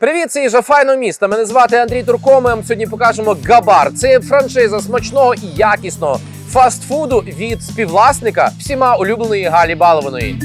Привіт, це їжа файно міста. Мене звати Андрій Турко. Ми вам сьогодні покажемо Габар. Це франшиза смачного і якісного фастфуду від співвласника всіма улюбленої Галі Балованої.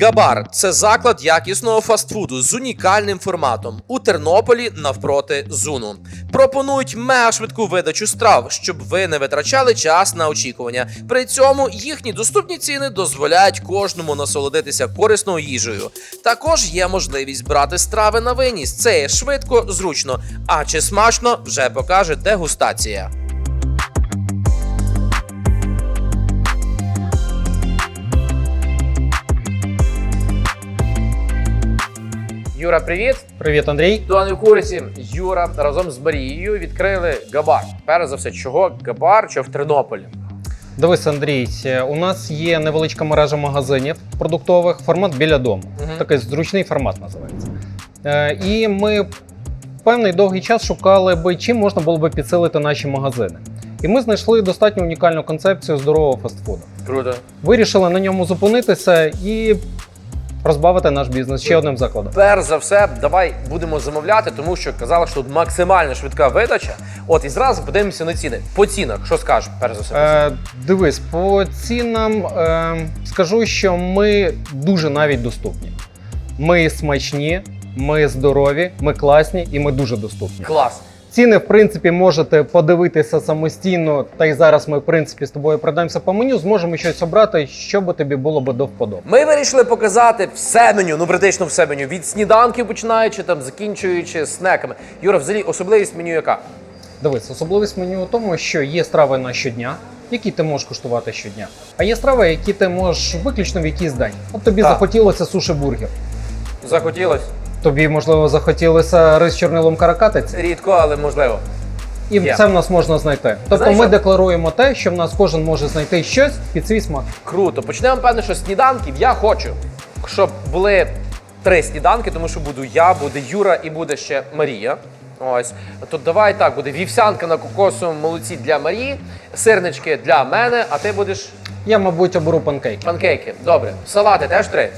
Габар це заклад якісного фастфуду з унікальним форматом у Тернополі навпроти Зуну. Пропонують мега швидку видачу страв, щоб ви не витрачали час на очікування. При цьому їхні доступні ціни дозволяють кожному насолодитися корисною їжею. Також є можливість брати страви на виніс. Це є швидко, зручно. А чи смачно вже покаже дегустація. Юра, привіт! Привіт, Андрій. В курсі, Юра разом з Марією відкрили Габар. Перш за все, чого Габар, що в Тернополі. Дивись, Андрій, е, у нас є невеличка мережа магазинів продуктових, формат біля дому. Мгм. Такий зручний формат називається. Е, І ми певний довгий час шукали би, чим можна було би підсилити наші магазини. І ми знайшли достатньо унікальну концепцію здорового фастфуду. Круто. Вирішили на ньому зупинитися і розбавити наш бізнес ще одним закладом. Перш за все, давай будемо замовляти, тому що казали, що тут максимально швидка видача. От і зразу подивимося на ціни. По цінах, що скажеш, перш за все? Е, дивись, по цінам е, скажу, що ми дуже навіть доступні. Ми смачні, ми здорові, ми класні і ми дуже доступні. Клас. Ціни, в принципі, можете подивитися самостійно, та й зараз ми, в принципі, з тобою пройдемося по меню, зможемо щось обрати, що би тобі було би до вподоби. Ми вирішили показати все меню, ну практично все меню. Від сніданків починаючи там, закінчуючи снеками. Юра, взагалі особливість меню яка? Дивись, особливість меню у тому, що є страви на щодня, які ти можеш куштувати щодня, а є страви, які ти можеш виключно в якийсь день. От тобі Так. захотілося суші-бургер. Захотілось Тобі, можливо, захотілося рис з чорнилом каракатиці, рідко, але можливо. і Є. це в нас можна знайти. Тобто Знаєш, ми що- декларуємо те, що в нас кожен може знайти щось під свій смак. Круто. Почнемо, певне, що з сніданків я хочу, щоб були три сніданки, тому що буду я, буде Юра і буде ще Марія. Ось. То давай так, буде вівсянка на кокосовому молоці для Марії, сирнички для мене, а ти будеш Я, мабуть, оберу панкейки. панкейки. Добре. Салати теж три.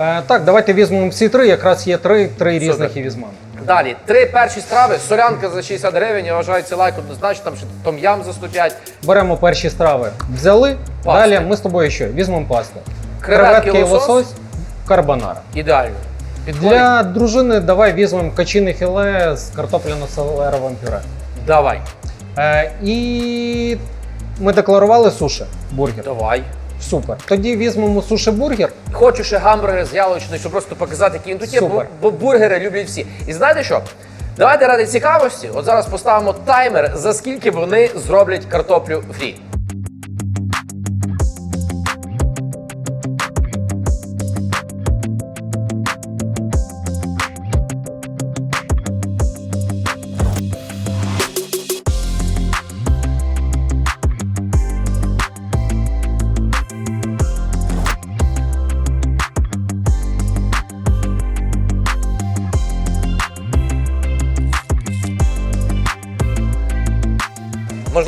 Е, так, давайте візьмемо всі три. Якраз є три, три різних і візьмемо. Далі, три перші страви, солянка за 60 гривень, я вважаю, це лайк однозначно, там ще том'ям за 105, Беремо перші страви. Взяли. Пасти. Далі ми з тобою що? Візьмемо пасту. Креветки, і лосось. лосось, карбонара. ідеально. Підходить? Для дружини давай візьмемо качине філе з картопляно-селеровим пюре. Давай. Е, і ми декларували суші бургер. Давай. Супер. Тоді візьмемо суші бургер. Хочу ще гамбургер з яловичиною, щоб просто показати, які він тут є, бо, Супер. бо бургери люблять всі. І знаєте що? Давайте ради цікавості, от зараз поставимо таймер, за скільки вони зроблять картоплю фрі.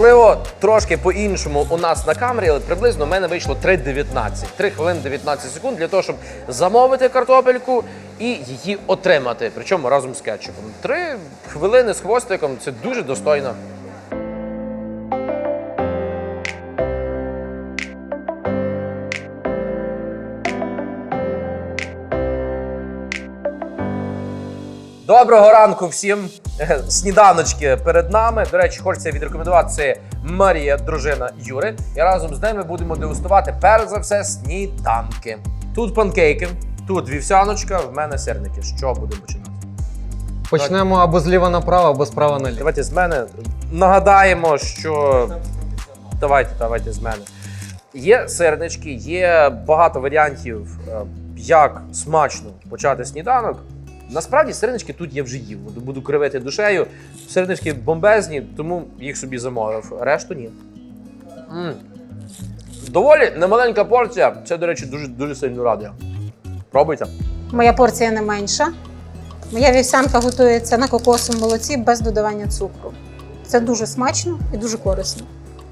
Можливо, трошки по-іншому у нас на камері, але приблизно в мене вийшло 3.19. 3 хвилини 19 секунд для того, щоб замовити картопельку і її отримати. Причому разом з кетчупом. Три хвилини з хвостиком це дуже достойно. Доброго ранку всім. Сніданочки перед нами. До речі, хочеться відрекомендувати це Марія, дружина Юри. І разом з ними будемо дегустувати перш за все сніданки. Тут панкейки, тут вівсяночка, в мене сирники. Що будемо починати? Почнемо або зліва направо, або справа наліво. Давайте з мене нагадаємо, що давайте, давайте з мене. Є сирнички, є багато варіантів, е, як смачно почати сніданок. Насправді сирнички тут я вже їв. Буду- кривити душею. Сирнички бомбезні, тому їх собі замовив. Решту ні. м Доволі немаленька порція. Це, до речі, дуже дуже сильно радує. Пробуйте. Моя порція не менша. Моя вівсянка готується на кокосовому молоці без додавання цукру. Це дуже смачно і дуже корисно.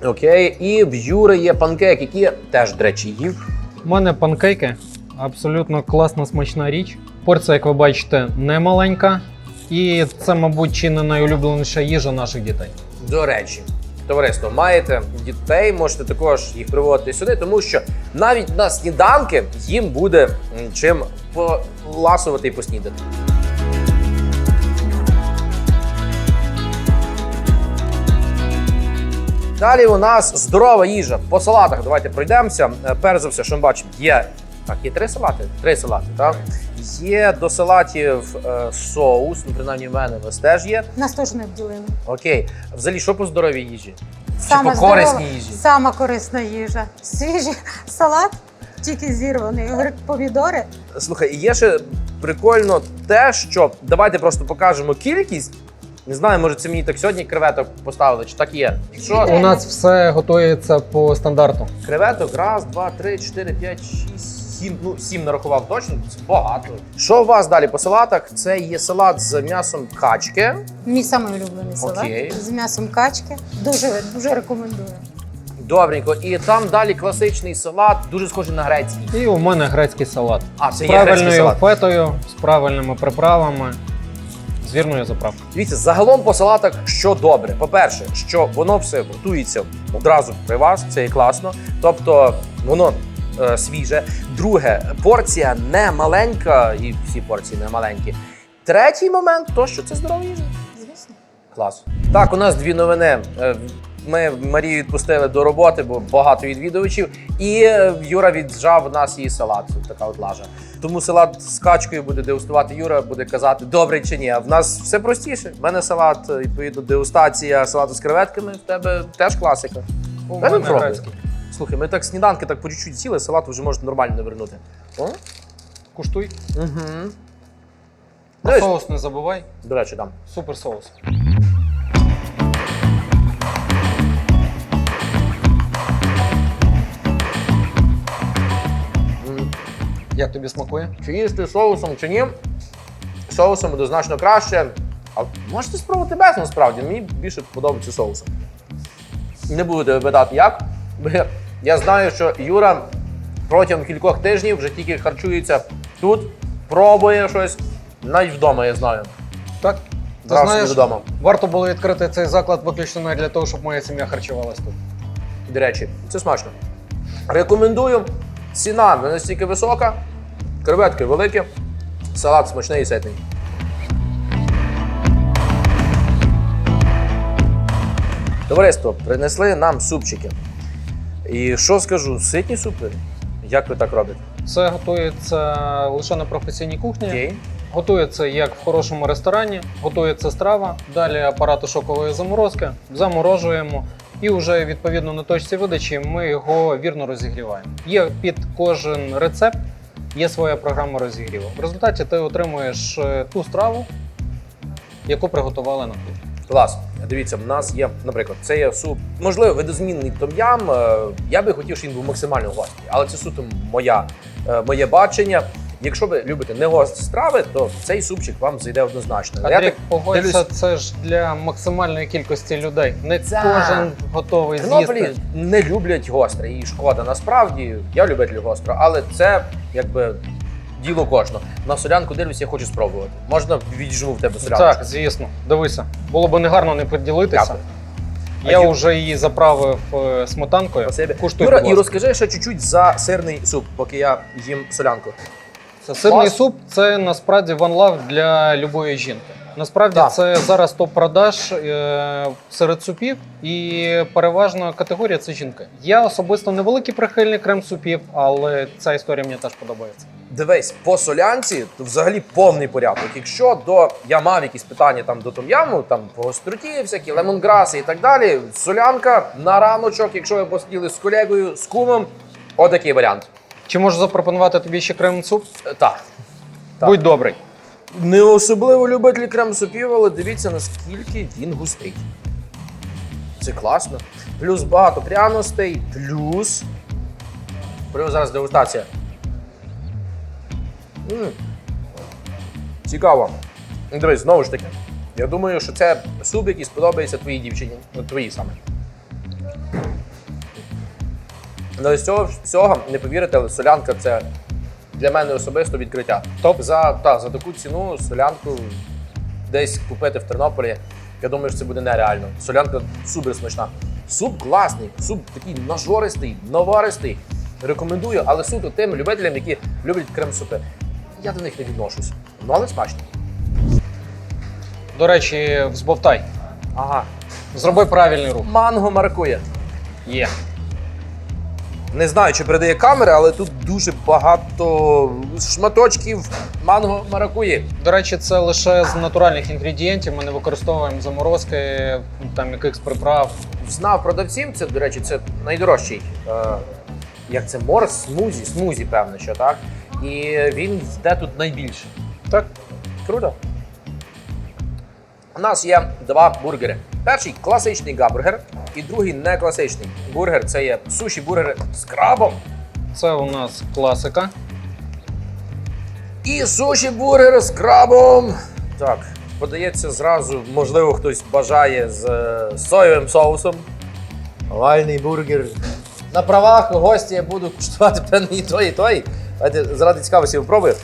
Окей, і в Юри є панкейк, які теж, до речі, їв. У мене панкейки абсолютно класна смачна річ. Порція, як ви бачите, не маленька. І це, мабуть, чи не найулюбленіша їжа наших дітей. До речі, товариство, маєте дітей, можете також їх приводити сюди, тому що навіть на сніданки їм буде чим поласувати і поснідати. Далі у нас здорова їжа. По салатах давайте пройдемося. Е, Перш за все, що ми бачимо, є так, є три салати. Три салати, так? Є до салатів е, соус, ну принаймні в мене у вас теж є. Нас теж не обділили. Окей, взагалі, що по здоровій їжі? Саме по корисній здорова- їжі? Сама корисна їжа. Свіжий салат, тільки зірваний. Огірки, Помідори. Слухай, і є ще прикольно те, що давайте просто покажемо кількість. Не знаю, може це мені так сьогодні креветок поставили, чи так є. Що? У нас все готується по стандарту. Креветок, раз, два, три, чотири, п'ять, шість, сім. Ну, сім нарахував точно, це багато. Що у вас далі по салатах? Це є салат з м'ясом качки. Мій самий улюблений салат Окей. з м'ясом качки. Дуже дуже рекомендую. Добренько. І там далі класичний салат, дуже схожий на грецький. І у мене грецький салат. А, це З є грецький правильною салат. фетою, з правильними приправами, з вірною заправкою. Дивіться, загалом по салатах що добре. По-перше, що воно все готується одразу при вас, це і класно. Тобто воно свіже. Друге, порція не маленька, і всі порції не маленькі. Третій момент то, що це здорова їжа. Звісно. Клас. Так, у нас дві новини. Е, Ми Марію відпустили до роботи, бо багато відвідувачів. І е, Юра віджав у нас її салат. Така от лажа. Тому салат з качкою буде дегустувати Юра, буде казати, добрий чи ні. А в нас все простіше. В мене салат, е, відповідно, дегустація салату з креветками. В тебе теж класика. У мене грецький. Слухай, ми так сніданки так по чуть-чуть сіли, салат вже можна нормально не вернути. О? Куштуй. Угу. Про соус не забувай. До речі, дам. Супер соус. Як тобі смакує? Чи їсти соусом, чи ні. Соусом буде значно краще. А можете спробувати без насправді. Мені більше подобається соусом. Не буду питати як. бо я- Я знаю, що Юра протягом кількох тижнів вже тільки харчується тут, пробує щось. Навіть вдома я знаю. Так. Ти собі знаєш, додому. варто було відкрити цей заклад виключно не для того, щоб моя сім'я харчувалась тут. До речі, це смачно. Рекомендую. Ціна не настільки висока, креветки великі, салат смачний і ситний. Товариство, принесли нам супчики. І що скажу, ситні супи? Як ви так робите? Це готується лише на професійній кухні. Окей. Готується як в хорошому ресторані, готується страва, далі апарати шокової заморозки, заморожуємо. І вже відповідно на точці видачі ми його вірно розігріваємо. Є під кожен рецепт, є своя програма розігріву. В результаті ти отримуєш е, ту страву, яку приготували на кухні. Клас. Дивіться, в нас є, наприклад, це є суп, можливо, видозмінний том'ям. Е, Я би хотів, щоб він був максимально гострий, але це суто моя, е, моє бачення. Якщо ви любите не гострі страви, то цей супчик вам зайде однозначно. Я так погодься, дивлюсь- це ж для максимальної кількості людей. Не Це- кожен готовий Тернополі з'їсти. не люблять гостре, і шкода. Насправді я любитель гостро, але це якби діло кожного. На солянку дивлюсь, я хочу спробувати. Можна відживу в тебе солянку? Так, звісно. Дивися, було б негарно не поділитися. Дякую. Я А вже її заправив е, сметанкою. Спасибі. Куштуй, Юра, будь і ласка. розкажи ще чуть-чуть за сирний суп, поки я їм солянку. Це сирний суп це насправді ван лав для любої жінки. Насправді Так. це зараз топ-продаж е, серед супів, і переважна категорія це жінки. Я особисто невеликий прихильник крем-супів, але ця історія мені теж подобається. Дивись, по солянці то взагалі повний порядок. Якщо до я мав якісь питання там до том'яму, там по гостроті, всякі лемонграси і так далі. Солянка на раночок, якщо ви посиділи з колегою, з кумом, отакий варіант. Чи можу запропонувати тобі ще крем-суп? Е, Так. Так. Будь добрий. Не особливо любителі крем-супів, але дивіться, наскільки він густий. Це класно. Плюс багато пряностей, плюс. Плюс зараз дегустація. м Цікаво. Ну, Дивись, знову ж таки. Я думаю, що це суп, який сподобається твоїй дівчині. Ну, твоїй саме. Але з цього всього не повірите, але солянка це для мене особисто відкриття. Топ. За, та, за таку ціну солянку десь купити в Тернополі. Я думаю, що це буде нереально. Солянка супер смачна. Суп класний, суп такий нажористий, наваристий. Рекомендую, але суто тим любителям, які люблять крем-супи. Я до них не відношусь. Ну, але смачно. До речі, взбовтай. Ага. Зроби правильний рух. Манго маракує. Є. Не знаю, чи передає камера, але тут дуже багато шматочків манго маракуї. До речі, це лише з натуральних інгредієнтів. Ми не використовуємо заморозки, там якихось приправ. Знав продавців, це, до речі, це найдорожчий. Е, як це морс, смузі, смузі, певно, що так. І він йде тут найбільше. Так. Круто. У нас є два бургери. Перший класичний габургер, і другий не класичний. Бургер це є суші бургери з крабом. Це у нас класика. І суші бургер з крабом. Так, подається зразу, можливо, хтось бажає з е, соєвим соусом. Овальний бургер. На правах гості я буду куштувати певно і той, і той. Давайте заради цікавості спробую.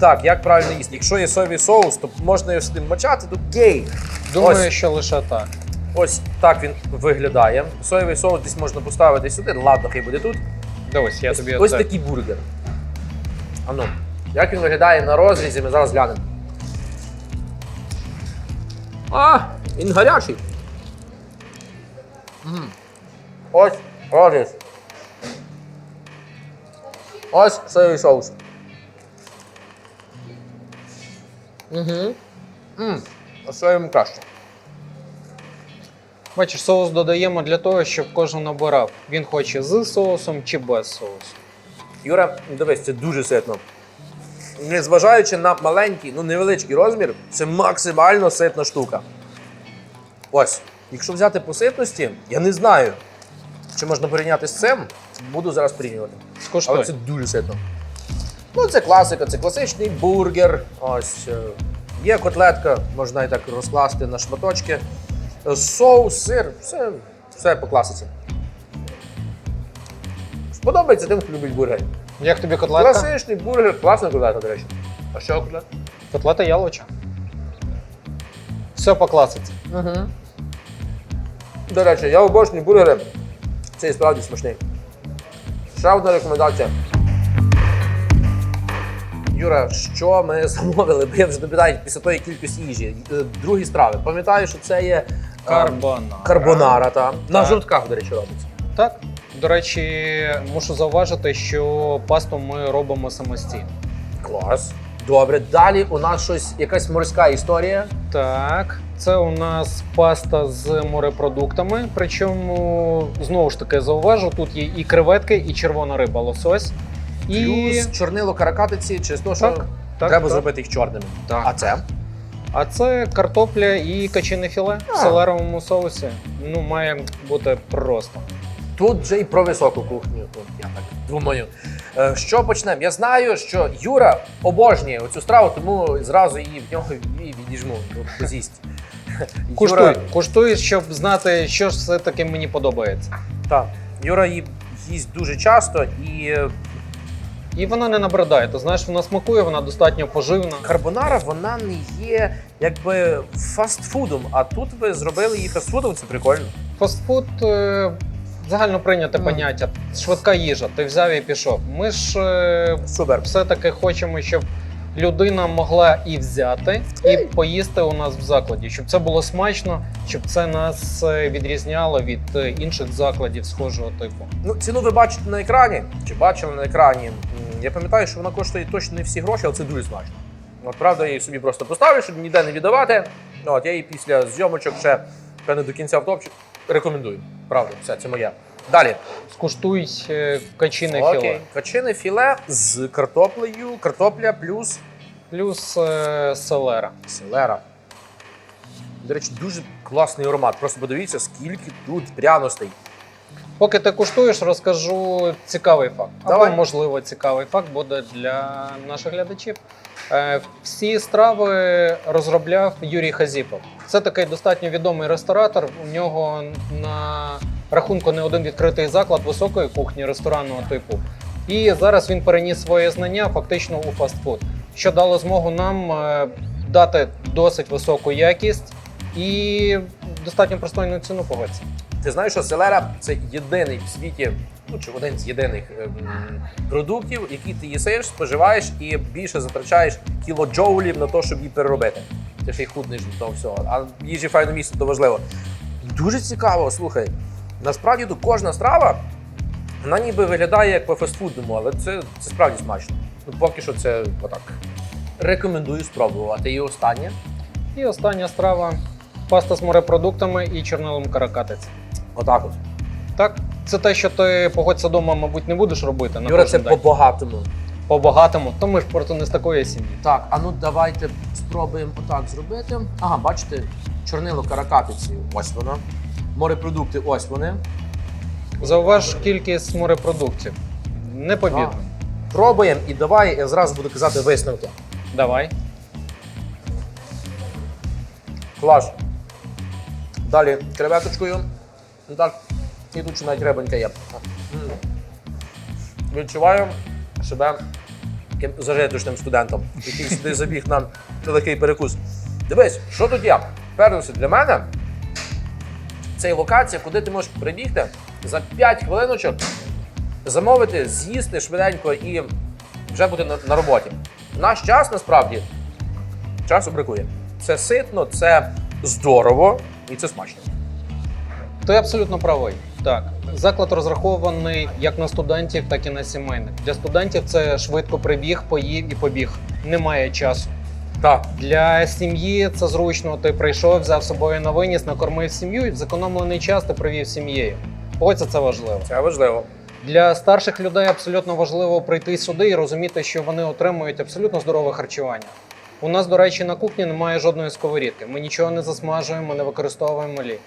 Так, як правильно їсти? Якщо є соєвий соус, то можна його сюди мочати, то гей. Думаю, Ось. що лише так. Ось так він виглядає. Соєвий соус десь можна поставити сюди. Ладно, хай буде тут. Дивись, я ось тобі ось такий бургер. Ану, як він виглядає на розрізі, ми зараз глянемо. А, він гарячий. М. Ось розріз. Ось соєвий соус. Угу. Мм, а соєвим краще. Бачиш, соус додаємо для того, щоб кожен обирав. Він хоче з соусом чи без соусу. Юра, дивись, це дуже ситно. Незважаючи на маленький, ну невеличкий розмір, це максимально ситна штука. Ось, якщо взяти по ситності, я не знаю, чи можна порівняти з цим. Буду зараз порівнювати. Скуштуй. Але це дуже ситно. Ну, це класика, це класичний бургер. Ось е, є котлетка, можна і так розкласти на шматочки. Соус, сир, все, все по класиці. Сподобається тим, хто любить бургери. Як тобі котлетка? Класичний бургер, класна котлета, до речі. А що котлета? Котлета яловича. Все по класиці. Угу. До речі, я обожнюю бургери. Це і справді смачний. Ще одна рекомендація. Юра, що ми замовили? Бо я вже допитаю після тої кількості їжі. Е, Другі страви. Пам'ятаю, що це є Карбонара. карбонара. Та. На Так. жовтках, до речі, робиться. Так. До речі, мушу зауважити, що пасту ми робимо самостійно. Клас. Добре, далі у нас щось, якась морська історія. Так, це у нас паста з морепродуктами. Причому знову ж таки зауважу, тут є і креветки, і червона риба, лосось. І Плюс чорнило каракатиці, через те, що Так, так, треба так. зробити їх чорними. Так. А це? А це картопля і качине філе в селеровому соусі. Ну, має бути просто. Тут вже і про високу кухню. Ну, я так думаю. Е, Що почнемо? Я знаю, що Юра обожнює цю страву, тому зразу її в нього і відіжму. ну, З'їсть. Куштуй, куштуй, щоб знати, що ж все-таки мені подобається. Так. Юра її їсть дуже часто і І вона не набридає. Ти знаєш, вона смакує, вона достатньо поживна. карбонара вона не є якби фастфудом, а тут ви зробили її фастфудом, це прикольно. Фастфуд е, загально прийняте mm. поняття. Швидка їжа. Ти взяв і пішов. Ми ж е, Супер. все-таки хочемо, щоб людина могла і взяти, і поїсти у нас в закладі, щоб це було смачно, щоб це нас е, відрізняло від е, інших закладів схожого типу. Ну, ціну ви бачите на екрані, чи бачили на екрані. Я пам'ятаю, що вона коштує точно не всі гроші, але це дуже смачно. От, правда, я її собі просто поставлю, щоб ніде не віддавати. От, я її після зйомочок ще певне до кінця втопчу. Рекомендую. Правда, все, це моє. Далі. Скуштуй е, качине Окей. філе. Качине філе з картоплею, картопля плюс Плюс е, селера. селера. До речі, дуже класний аромат. Просто подивіться, скільки тут пряностей. Поки ти куштуєш, розкажу цікавий факт. Давай. Або, можливо, цікавий факт буде для наших глядачів. Е, Всі страви розробляв Юрій Хазіпов. Це такий достатньо відомий ресторатор. У нього на рахунку не один відкритий заклад високої кухні ресторанного типу. І зараз він переніс своє знання фактично у фастфуд, що дало змогу нам е, дати досить високу якість і достатньо пристойну ціну погодься. Ти знаєш, що селера це єдиний в світі, ну чи один з єдиних ем, продуктів, які ти їсиш, споживаєш і більше затрачаєш кілоджоулів на те, щоб її переробити. Ти ще й худнеш від того всього. А їжі файно місце то важливо. Дуже цікаво, слухай. Насправді тут кожна страва, вона ніби виглядає як по фастфудному, але це, це справді смачно. Ну поки що це отак. Рекомендую спробувати. І останнє. І остання страва паста з морепродуктами і чорнилом каракатиць. Отак от. Так, це те, що ти погодься вдома, мабуть, не будеш робити на Юра, це день. по-багатому. по-багатому, то ми ж просто не з такої сім'ї. Так, а ну давайте спробуємо отак зробити. Ага, бачите, чорнило каракатиці, ось воно. Морепродукти, ось вони. Зауваж кількість морепродуктів. Непомітно. Пробуємо і давай я зразу буду казати висновки. Давай. Клас. Далі креветочкою. Ну так, і тут ще навіть ребенька є. М. Відчуваю себе таким зажиточним студентом, який сюди забіг на такий перекус. Дивись, що тут є? Перш за все, для мене це є локація, куди ти можеш прибігти за 5 хвилиночок, замовити, з'їсти швиденько і вже бути на, на роботі. Наш час насправді часу бракує. Це ситно, це здорово і це смачно. Ти абсолютно правий. Так, заклад розрахований як на студентів, так і на сімейних. Для студентів це швидко прибіг, поїв і побіг. Немає часу. Так. Для сім'ї це зручно. Ти прийшов, взяв з собою на виніс, накормив сім'ю і в зекономлений час ти провів сім'єю. Погодься, це важливо. Це важливо. Для старших людей абсолютно важливо прийти сюди і розуміти, що вони отримують абсолютно здорове харчування. У нас, до речі, на кухні немає жодної сковорідки. Ми нічого не засмажуємо, не використовуємо олій.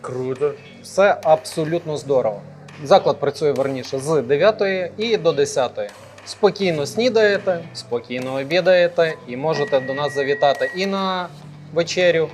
Круто. Все абсолютно здорово. Заклад працює верніше з 9 і до 10. Спокійно снідаєте, спокійно обідаєте і можете до нас завітати і на вечерю,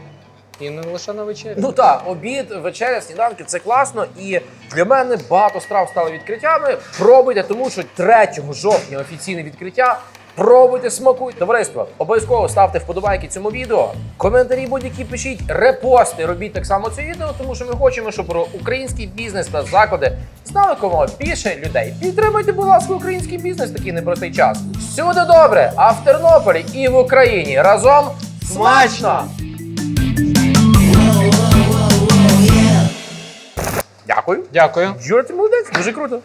і не лише на вечерю. Ну так, обід, вечеря, сніданки це класно. І для мене багато страв стали відкриттями. Пробуйте, тому що 3 жовтня офіційне відкриття. Пробуйте, смакуйте. Товариство, обов'язково ставте вподобайки цьому відео. Коментарі будь-які пишіть, репости робіть так само це відео, тому що ми хочемо, щоб про український бізнес та заклади знали кому більше людей. Підтримуйте, будь ласка, український бізнес такий непростий час. Всюди добре, а в Тернополі і в Україні разом смачно! Дякую. Дякую. Юра, ти молодець, дуже круто.